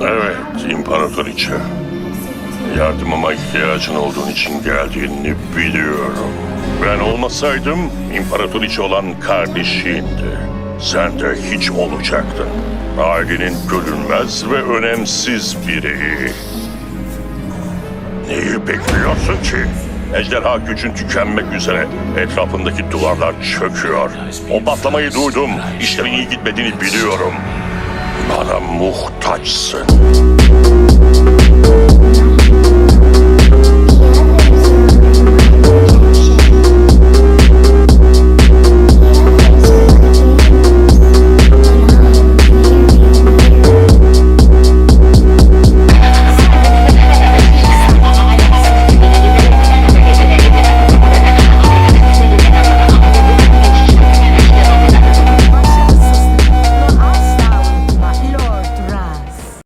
Evet, İmparatoriçe. Yardımıma ihtiyacın olduğun için geldiğini biliyorum. Ben olmasaydım İmparatoriçe olan kardeşindi. Sen de hiç olacaktın. Ailenin görünmez ve önemsiz bireyi. Neyi bekliyorsun ki? Ejderha gücün tükenmek üzere. Etrafındaki duvarlar çöküyor. O patlamayı duydum. İşlerin iyi gitmediğini biliyorum. Bana muhtaçsın.